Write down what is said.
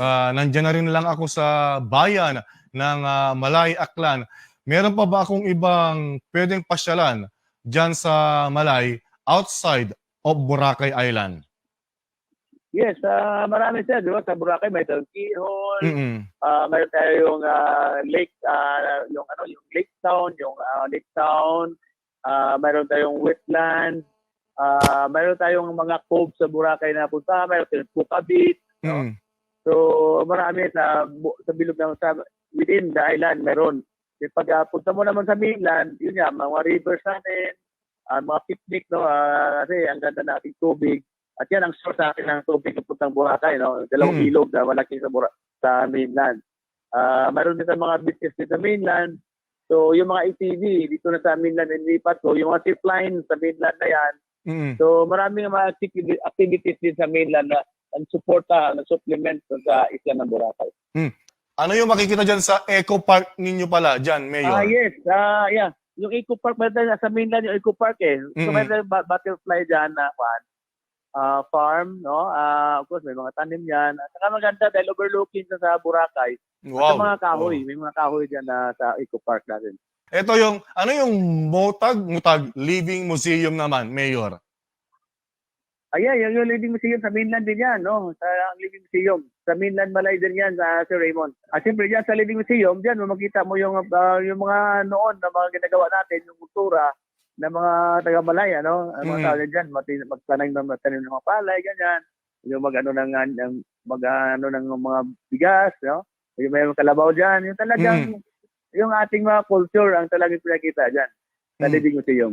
Ah, nandyan na rin lang ako sa bayan ng ah, Malay, Aklan. Meron pa ba akong ibang pwedeng pasyalan dyan sa Malay outside of Boracay Island? Yes, ah marami sir, di ba? Sa Boracay may Hall, Mm-mm. ah mayroon tayong ah, lake, ah, yung ano, yung Lake Town, yung ah, Lake Town, ah mayroon tayong wetland, ah mayroon tayong mga cove sa Boracay na punta, mayroon tayong Puka Beach. Mm-mm. So marami sa sa bilog ng sa within the island meron. E pag ah, punta mo naman sa mainland, yun nga, mga rivers natin, ah, mga picnic, no? ah, kasi ang ganda nating tubig. At yan ang source natin ng tubig ng puntang Boracay, no? Dalawang Mm. ilog na malaki sa, Bora- sa mainland. Ah, mayroon din sa mga beaches din sa mainland. So, yung mga ATV dito na sa mainland nilipat ko, yung mga zipline sa mainland na yan. Mm-mm. So, maraming mga activi- activities din sa mainland na ang suporta, na supplement sa isla ng Boracay. Ano yung makikita dyan sa Eco Park ninyo pala dyan, Mayor? Ah, yes. Ah, yeah. Yung Eco Park, meron sa mainland yung Eco Park eh. So, Mm-mm. meron butterfly dyan na kwan, ah, farm, no? Ah, of course, may mga tanim yan. At saka maganda dahil overlooking sa, sa Boracay. At Wow. sa mga kahoy, Oh. may mga kahoy dyan na sa Eco Park natin. Ito yung, ano yung Motag Mutag Living Museum naman, Mayor? Ayan, yung, yung Living Museum sa mainland din yan, no? Sa ang Living Museum. Sa mainland Malay din yan, sa Sir Raymond. At siyempre dyan sa Living Museum, dyan mo makita mo yung, ah, yung mga noon na mga ginagawa natin, yung kultura ng mga taga Malay, ano? Ang mga Mm. tao dyan, mati- magtanim ng magtanim ng mga palay, ganyan. Yung mag ano ng, ng mag ano ng mga bigas, no? Yung mayroong kalabaw dyan, yung talagang yung ating mga culture ang talagang pinakita dyan sa Mm. Living Museum.